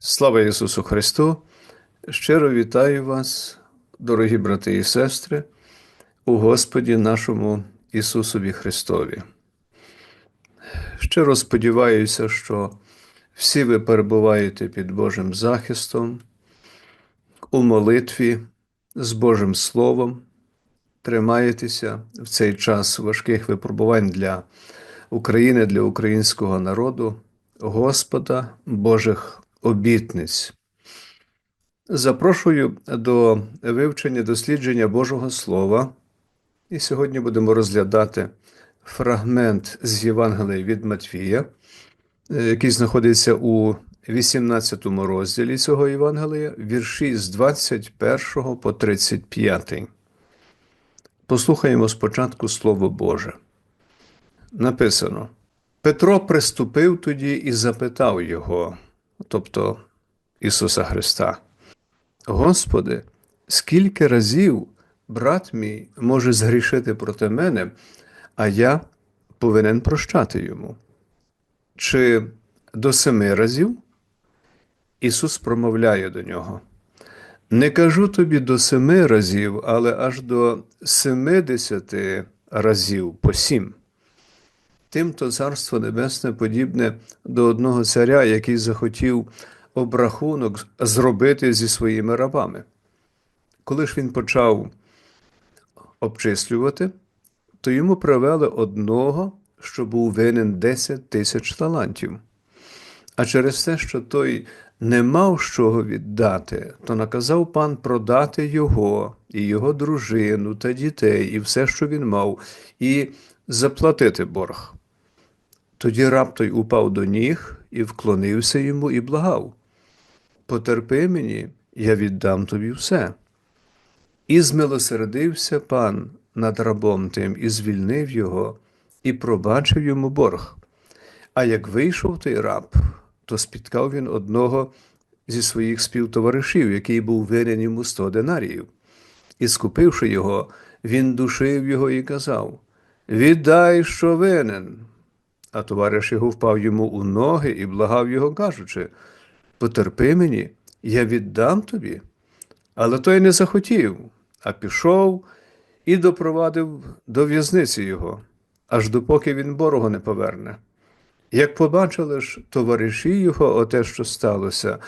Слава Ісусу Христу! Щиро вітаю вас, дорогі брати і сестри, у Господі нашому Ісусові Христові. Щиро сподіваюся, що всі ви перебуваєте під Божим захистом, у молитві з Божим Словом, тримаєтеся в цей час важких випробувань для України, для українського народу, Господа Божих обітниць. Запрошую до вивчення дослідження Божого Слова. І сьогодні будемо розглядати фрагмент з Євангелія від Матвія, е, який знаходиться у 18 розділі цього Євангелія, вірші з 21 по 35. Послухаємо спочатку Слово Боже. Написано: Петро приступив тоді і запитав його, тобто Ісуса Христа: Господи, скільки разів брат мій може згрішити проти мене, а я повинен прощати йому? Чи до семи разів? Ісус промовляє до нього. Не кажу тобі до семи разів, але аж до семидесяти разів по сім. Тимто Царство Небесне подібне до одного царя, який захотів обрахунок зробити зі своїми рабами. Коли ж він почав обчислювати, то йому привели одного, що був винен 10 тисяч талантів. А через те, що той не мав з чого віддати, то наказав пан продати його, і його дружину та дітей, і все, що він мав, і заплатити борг. Тоді раб той упав до ніг і вклонився йому і благав. Потерпи мені, я віддам тобі все. І змилосердився пан над рабом тим, і звільнив його, і пробачив йому борг. А як вийшов той раб, то спіткав він одного зі своїх співтоваришів, який був винен йому сто динаріїв. І, скупивши його, він душив його і казав: Віддай, що винен. А товариш його впав йому у ноги і благав його, кажучи: Потерпи мені, я віддам тобі. Але той не захотів, а пішов і допровадив до в'язниці його, аж допоки він боргу не поверне. Як побачили ж товариші його оте, що сталося,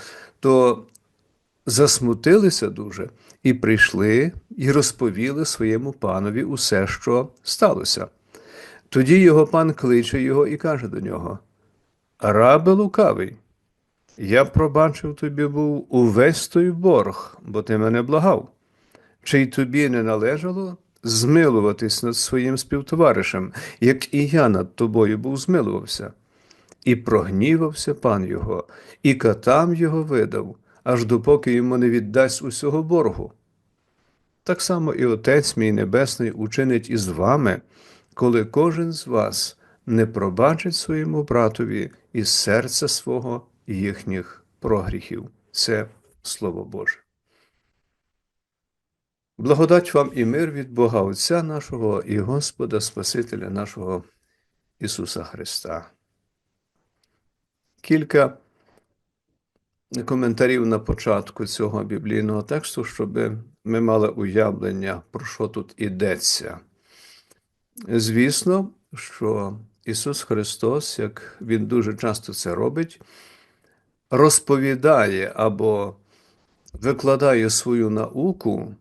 то засмутилися дуже і прийшли і розповіли своєму панові усе, що сталося. Тоді його пан кличе його і каже до нього: Рабе лукавий, я пробачив тобі був увесь той борг, бо ти мене благав. Чи й тобі не належало змилуватись над своїм співтоваришем, як і я над тобою був змилувався? І прогнівався пан його, і катам його видав, аж допоки йому не віддасть усього боргу. Так само і Отець мій Небесний учинить із вами, коли кожен з вас не пробачить своєму братові із серця свого їхніх прогріхів. Це Слово Боже. Благодать вам і мир від Бога Отця нашого і Господа Спасителя нашого Ісуса Христа. Кілька коментарів на початку цього біблійного тексту, щоб ми мали уявлення, про що тут ідеться. Звісно, що Ісус Христос, як Він дуже часто це робить, розповідає або викладає свою науку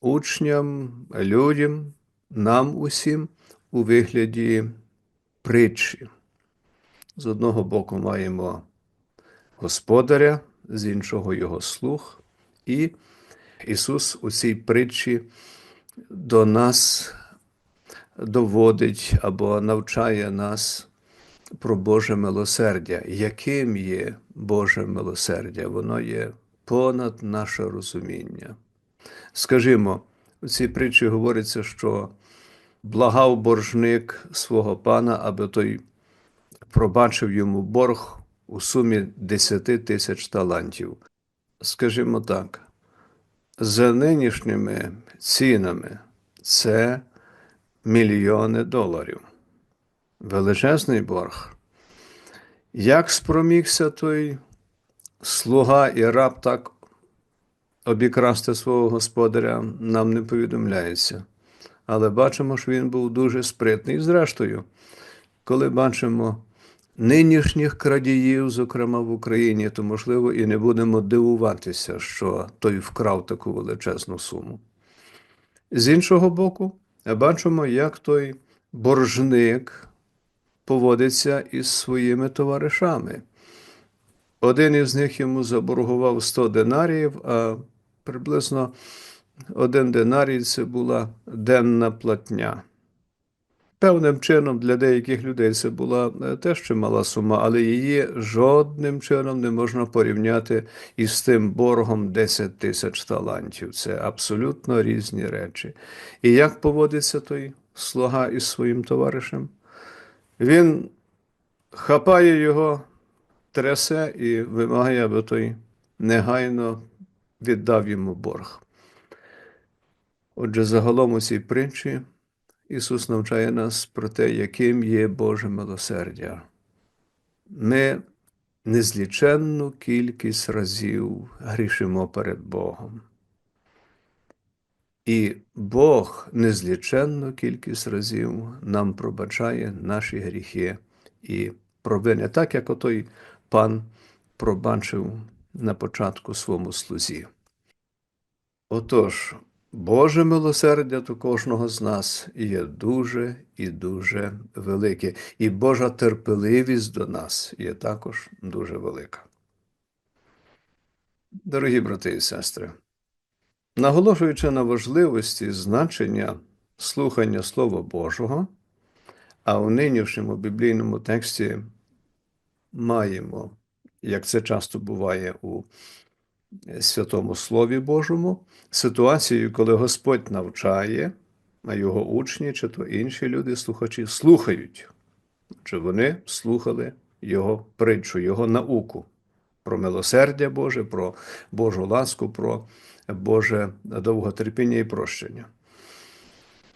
учням, людям, нам усім у вигляді притчі. З одного боку маємо господаря, з іншого його слух, і Ісус у цій притчі до нас доводить або навчає нас про Боже милосердя. Яким є Боже милосердя? Воно є понад наше розуміння. Скажімо, у цій притчі говориться, що благав боржник свого пана, аби той пробачив йому борг у сумі 10 тисяч талантів. Скажімо так, за нинішніми цінами це мільйони доларів. Величезний борг. Як спромігся той слуга і раб так обікрасти свого господаря нам не повідомляється. Але бачимо, що він був дуже спритний. Зрештою, коли бачимо нинішніх крадіїв, зокрема в Україні, то можливо і не будемо дивуватися, що той вкрав таку величезну суму. З іншого боку, бачимо, як той боржник поводиться із своїми товаришами. Один із них йому заборгував 100 динаріїв, а приблизно один динарій це була денна платня. Певним чином для деяких людей це була е, теж чимала сума, але її жодним чином не можна порівняти із тим боргом 10 тисяч талантів. Це абсолютно різні речі. І як поводиться той слуга із своїм товаришем? Він хапає його, трясе і вимагає, аби той негайно віддав йому борг. Отже, загалом у цій притчі Ісус навчає нас про те, яким є Боже милосердя. Ми незліченну кількість разів грішимо перед Богом. І Бог незліченну кількість разів нам пробачає наші гріхи і провини, так як отой пан пробачив на початку своєму слузі. Отож, Боже милосердя до кожного з нас є дуже і дуже велике, і Божа терпеливість до нас є також дуже велика. Дорогі брати і сестри, наголошуючи на важливості значення слухання Слова Божого, а у нинішньому біблійному тексті маємо, як це часто буває у Святому Слові Божому, ситуацію, коли Господь навчає, а його учні чи то інші люди, слухачі, слухають, чи вони слухали його притчу, його науку про милосердя Боже, про Божу ласку, про Боже довготерпіння і прощення.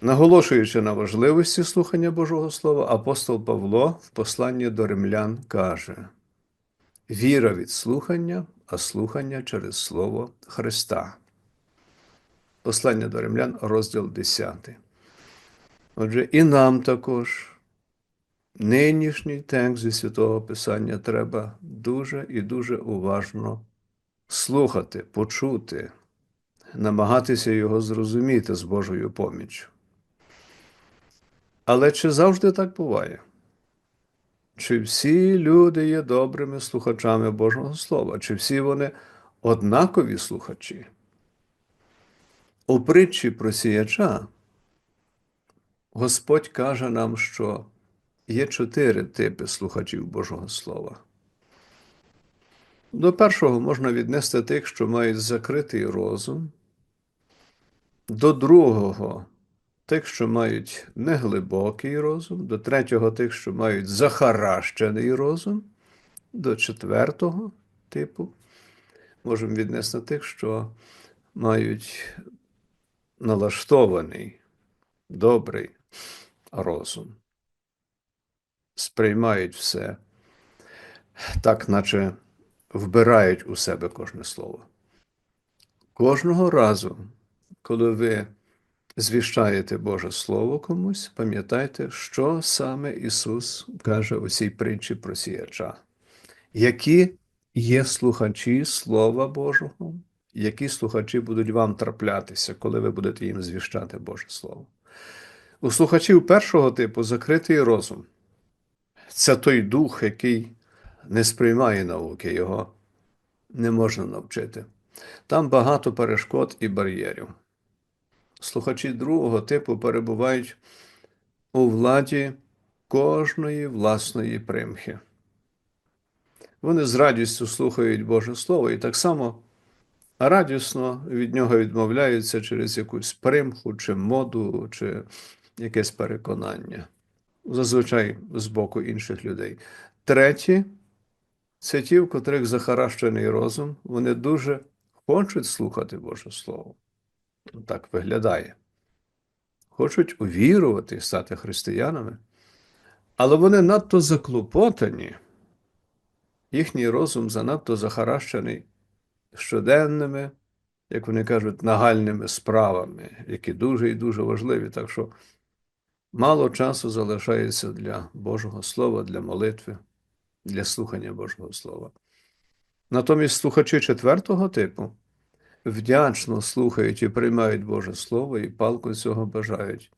Наголошуючи на важливості слухання Божого Слова, апостол Павло в посланні до римлян каже: Віра від слухання, а слухання через Слово Христа. Послання до римлян, розділ 10. Отже, і нам також нинішній текст зі Святого Писання треба дуже і дуже уважно слухати, почути, намагатися його зрозуміти з Божою поміччю. Але чи завжди так буває? Чи всі люди є добрими слухачами Божого Слова? Чи всі вони однакові слухачі? У притчі про сіяча Господь каже нам, що є чотири типи слухачів Божого Слова. До першого можна віднести тих, що мають закритий розум, до другого тих, що мають неглибокий розум, до третього тих, що мають захаращений розум, до четвертого типу можемо віднести тих, що мають налаштований добрий розум, сприймають все так, наче вбирають у себе кожне слово. Кожного разу, коли ви звіщаєте Боже Слово комусь, пам'ятайте, що саме Ісус каже у цій притчі про сіяча. Які є слухачі Слова Божого, які слухачі будуть вам траплятися, коли ви будете їм звіщати Боже Слово. У слухачів першого типу закритий розум. Це той дух, який не сприймає науки, його не можна навчити. Там багато перешкод і бар'єрів. Слухачі другого типу перебувають у владі кожної власної примхи. Вони з радістю слухають Боже Слово і так само радісно від нього відмовляються через якусь примху, чи моду, чи якесь переконання, зазвичай з боку інших людей. Треті це ті, в котрих захаращений розум, вони дуже хочуть слухати Боже Слово. Так виглядає. Хочуть увірувати стати християнами, але вони надто заклопотані їхній розум занадто захаращений щоденними, як вони кажуть, нагальними справами, які дуже і дуже важливі. Так що мало часу залишається для Божого Слова, для молитви, для слухання Божого Слова. Натомість слухачі четвертого типу вдячно слухають і приймають Боже Слово і палко цього бажають.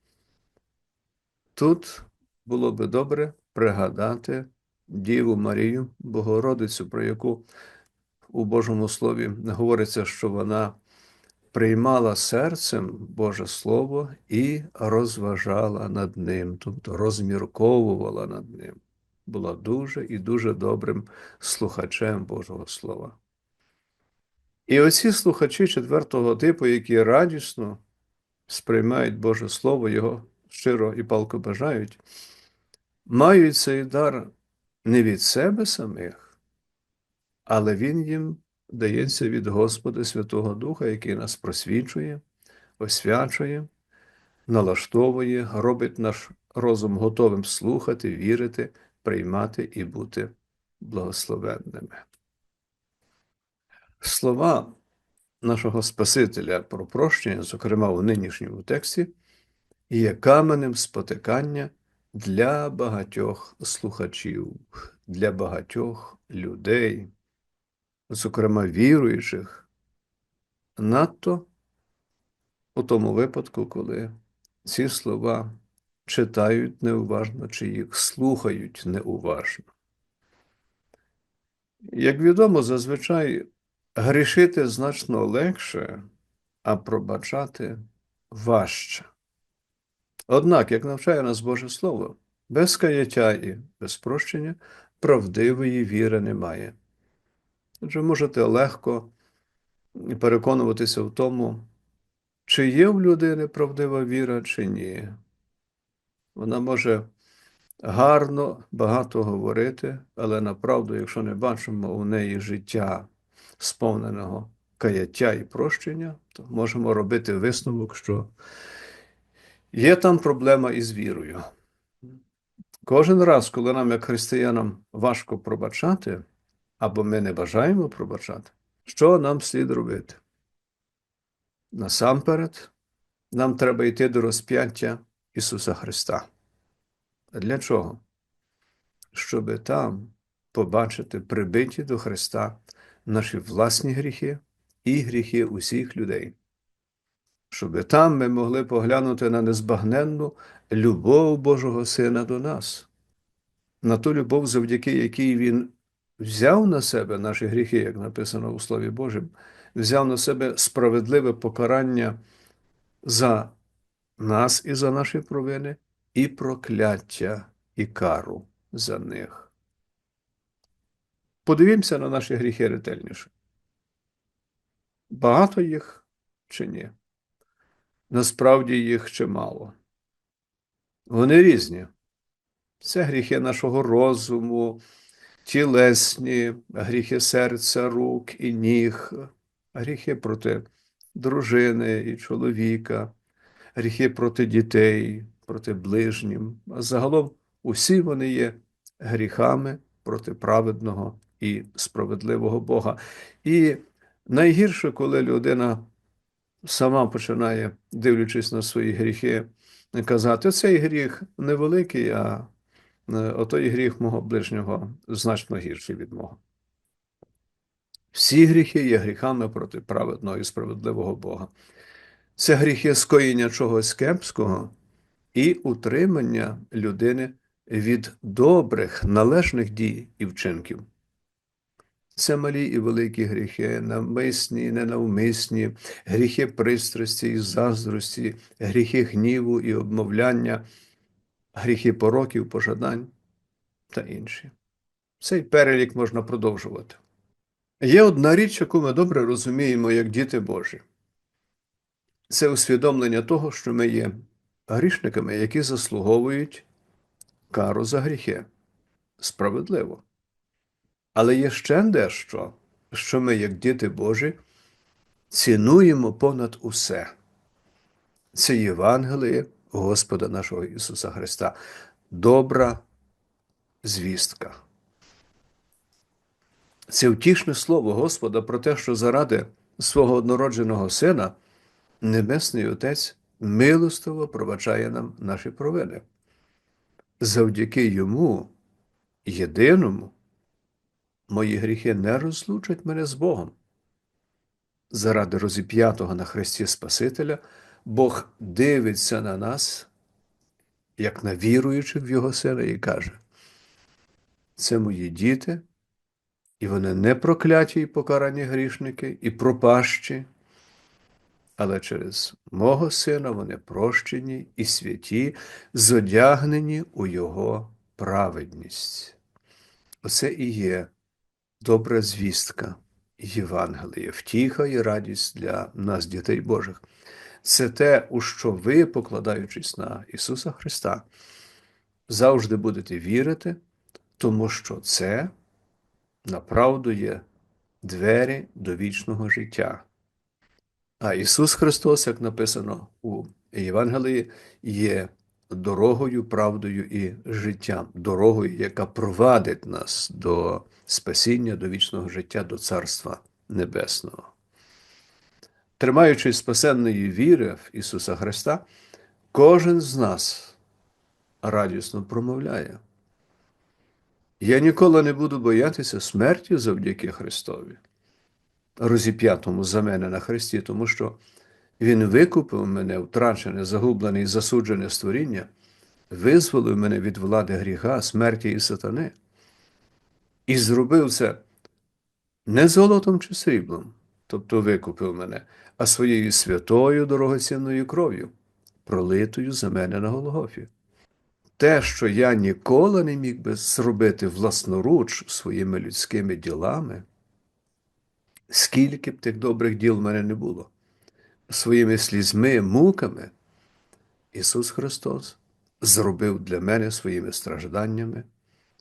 Тут було би добре пригадати Діву Марію, Богородицю, про яку у Божому Слові говориться, що вона приймала серцем Боже Слово і розважала над ним, тобто розмірковувала над ним. Була дуже і дуже добрим слухачем Божого Слова. І оці слухачі четвертого типу, які радісно сприймають Боже Слово, його щиро і палко бажають, мають цей дар не від себе самих, але він їм дається від Господа Святого Духа, який нас просвічує, освячує, налаштовує, робить наш розум готовим слухати, вірити, приймати і бути благословенними. Слова нашого Спасителя про прощення, зокрема у нинішньому тексті, є каменем спотикання для багатьох слухачів, для багатьох людей, зокрема віруючих, надто у тому випадку, коли ці слова читають неуважно чи їх слухають неуважно. Як відомо, зазвичай грішити значно легше, а пробачати важче. Однак, як навчає нас Боже Слово, без каяття і без прощення правдивої віри немає. Отже, можете легко переконуватися в тому, чи є в людини правдива віра, чи ні. Вона може гарно, багато говорити, але направду, якщо не бачимо у неї життя сповненого каяття і прощення, то можемо робити висновок, що є там проблема із вірою. Кожен раз, коли нам, як християнам, важко пробачати, або ми не бажаємо пробачати, що нам слід робити? Насамперед, нам треба йти до розп'яття Ісуса Христа. А для чого? Щоби там побачити прибиті до Христа наші власні гріхи і гріхи усіх людей. Щоби там ми могли поглянути на незбагненну любов Божого Сина до нас, на ту любов, завдяки якій Він взяв на себе наші гріхи, як написано у Слові Божому, взяв на себе справедливе покарання за нас і за наші провини, і прокляття і кару за них. Подивімося на наші гріхи ретельніше. Багато їх чи ні? Насправді їх чимало. Вони різні. Це гріхи нашого розуму, тілесні, гріхи серця, рук і ніг, гріхи проти дружини і чоловіка, гріхи проти дітей, проти ближнім. А загалом усі вони є гріхами проти праведного і справедливого Бога. І найгірше, коли людина сама починає, дивлячись на свої гріхи, казати, цей гріх невеликий, а е, отой гріх мого ближнього значно гірший від мого. Всі гріхи є гріхами проти праведного і справедливого Бога. Це гріхи скоєння чогось кепського і утримання людини від добрих, належних дій і вчинків. Це малі і великі гріхи, навмисні, ненавмисні, гріхи пристрасті і заздрості, гріхи гніву і обмовляння, гріхи пороків, пожадань та інші. Цей перелік можна продовжувати. Є одна річ, яку ми добре розуміємо як діти Божі. Це усвідомлення того, що ми є грішниками, які заслуговують кару за гріхи. Справедливо. Але є ще дещо, що ми, як діти Божі, цінуємо понад усе. Це Євангеліє Господа нашого Ісуса Христа, добра звістка. Це втішне слово Господа про те, що заради свого однородженого Сина Небесний Отець милостиво пробачає нам наші провини. Завдяки йому, єдиному, мої гріхи не розлучать мене з Богом. Заради розіп'ятого на Христі Спасителя Бог дивиться на нас, як на віруючих в Його Сина, і каже: це мої діти, і вони не прокляті і покарані грішники, і пропащі, але через мого сина вони прощені і святі, зодягнені у Його праведність. Оце і є добра звістка Євангелія, втіха і радість для нас, дітей Божих. Це те, у що ви, покладаючись на Ісуса Христа, завжди будете вірити, тому що це направду є двері до вічного життя. А Ісус Христос, як написано у Євангелії, є дорогою, правдою і життям, дорогою, яка провадить нас до спасіння, до вічного життя, до Царства Небесного. Тримаючись спасенної віри в Ісуса Христа, кожен з нас радісно промовляє. Я ніколи не буду боятися смерті завдяки Христові, розіп'ятому за мене на Христі, тому що Він викупив мене, втрачене, загублене і засуджене створіння, визволив мене від влади гріха, смерті і сатани, і зробив це не золотом чи сріблом, тобто викупив мене, а своєю святою дорогоцінною кров'ю, пролитою за мене на Голгофі. Те, що я ніколи не міг би зробити власноруч своїми людськими ділами, скільки б тих добрих діл в мене не було, своїми слізьми, муками, Ісус Христос зробив для мене своїми стражданнями,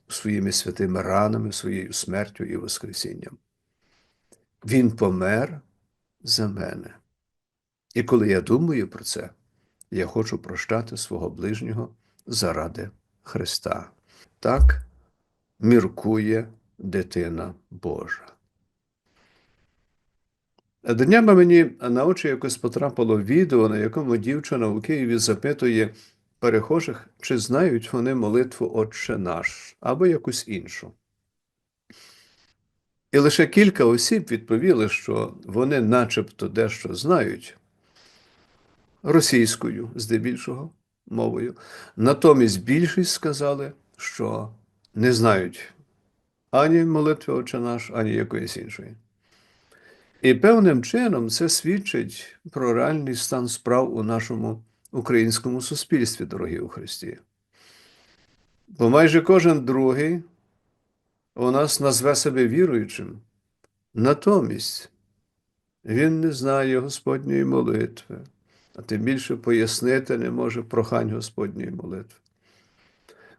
своїми святими ранами, своєю смертю і Воскресінням. Він помер за мене. І коли я думаю про це, я хочу прощати свого ближнього заради Христа. Так міркує дитина Божа. Днями мені на очі якось потрапило відео, на якому дівчина у Києві запитує перехожих, чи знають вони молитву Отче наш або якусь іншу. І лише кілька осіб відповіли, що вони начебто дещо знають російською здебільшого мовою. Натомість більшість сказали, що не знають ані молитви Отче наш, ані якоїсь іншої. І певним чином це свідчить про реальний стан справ у нашому українському суспільстві, дорогі у Христі. Бо майже кожен другий у нас назве себе віруючим, натомість він не знає Господньої молитви а тим більше пояснити не може прохань Господньої молитви.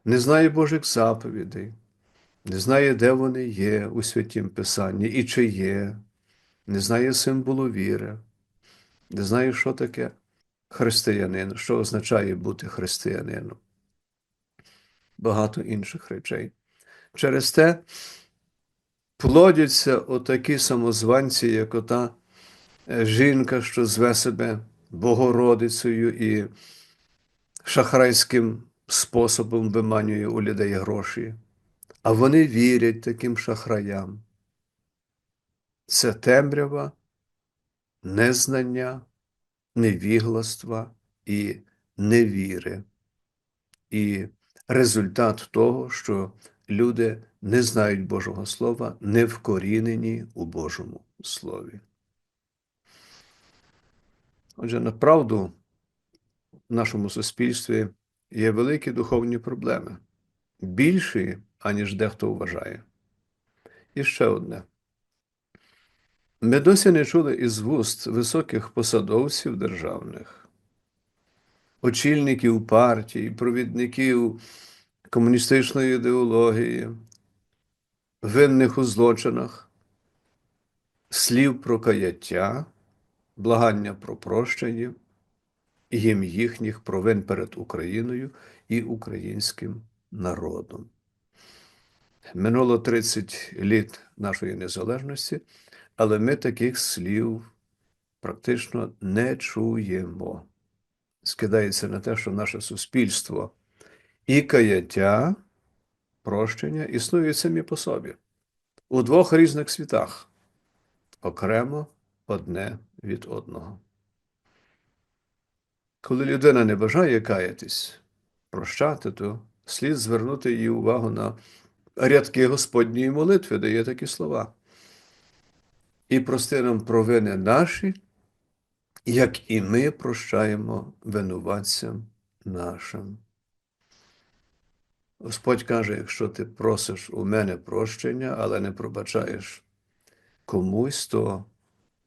Не знає Божих заповідей, не знає, де вони є у святім Писанні і чи є, не знає символу віри, не знає, що таке християнин, що означає бути християнином. Багато інших речей. Через те плодяться отакі самозванці, як ота е, жінка, що зве себе Богородицею і шахрайським способом виманює у людей гроші, а вони вірять таким шахраям. Це темрява, незнання, невігластва і невіри. І результат того, що люди не знають Божого Слова, не вкорінені у Божому Слові. Отже, направду в нашому суспільстві є великі духовні проблеми, більші, аніж дехто вважає. І ще одне. Ми досі не чули із вуст високих посадовців державних, очільників партій, провідників комуністичної ідеології, винних у злочинах, слів про каяття благання про прощення їм їхніх провин перед Україною і українським народом. Минуло 30 літ нашої незалежності, але ми таких слів практично не чуємо. Скидається на те, що наше суспільство і каяття, прощення існують самі по собі у двох різних світах, окремо одне від одного. Коли людина не бажає каятись, прощати, то слід звернути її увагу на рядки Господньої молитви, де є такі слова. І прости нам провини наші, як і ми прощаємо винуватцям нашим. Господь каже, якщо ти просиш у мене прощення, але не пробачаєш комусь, то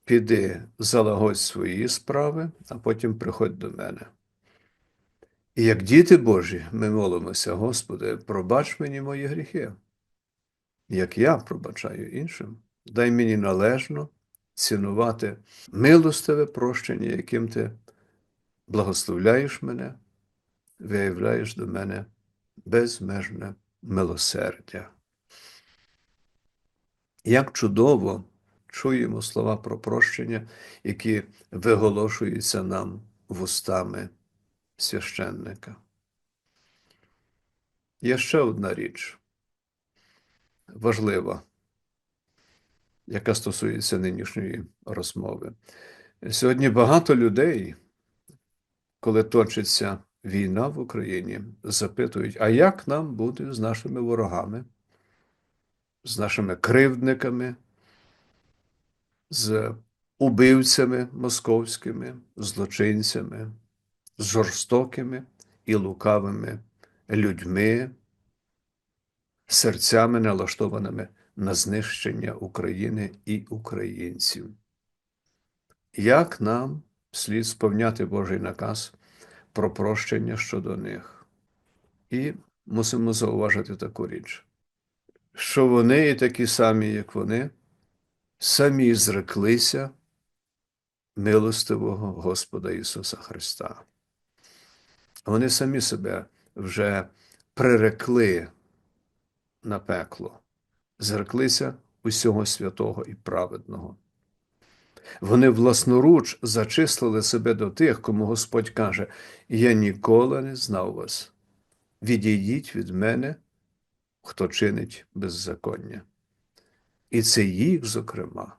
піди залагодь свої справи, а потім приходь до мене. І як діти Божі, ми молимося, Господи, пробач мені мої гріхи, як я пробачаю іншим. Дай мені належно цінувати милостиве прощення, яким ти благословляєш мене, виявляєш до мене безмежне милосердя. Як чудово чуємо слова про прощення, які виголошуються нам вустами священника. Є ще одна річ важлива, яка стосується нинішньої розмови. Сьогодні багато людей, коли точиться війна в Україні, запитують, а як нам бути з нашими ворогами, з нашими кривдниками, з убивцями московськими, злочинцями, з жорстокими і лукавими людьми, серцями налаштованими на знищення України і українців. Як нам слід сповняти Божий наказ про прощення щодо них? І мусимо зауважити таку річ, що вони і такі самі, як вони, самі зреклися милостивого Господа Ісуса Христа. Вони самі себе вже прирекли на пекло, зреклися усього святого і праведного. Вони власноруч зачислили себе до тих, кому Господь каже: Я ніколи не знав вас. Відійдіть від мене, хто чинить беззаконня. І це їх, зокрема,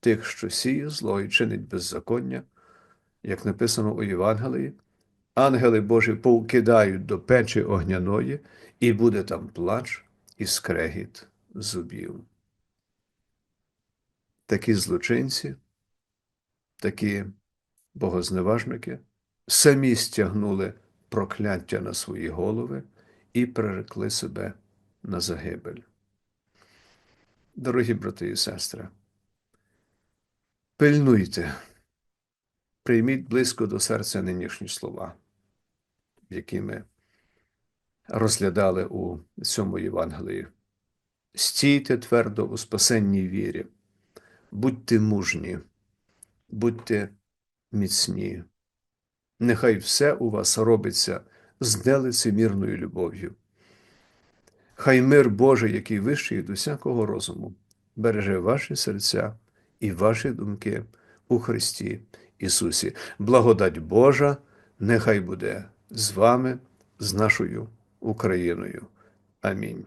тих, що сіє зло і чинить беззаконня, як написано у Євангелії, ангели Божі повкидають до печі огняної, і буде там плач і скрегіт зубів. Такі злочинці, такі богозневажники самі стягнули прокляття на свої голови і прирекли себе на загибель. Дорогі брати і сестри, пильнуйте, прийміть близько до серця нинішні слова, які ми розглядали у цьому Євангелії. Стійте твердо у спасенній вірі, будьте мужні, будьте міцні. Нехай все у вас робиться з нелицемірною любов'ю. Хай мир Божий, який вищий від усякого розуму, береже ваші серця і ваші думки у Христі Ісусі. Благодать Божа, нехай буде з вами, з нашою Україною. Амінь.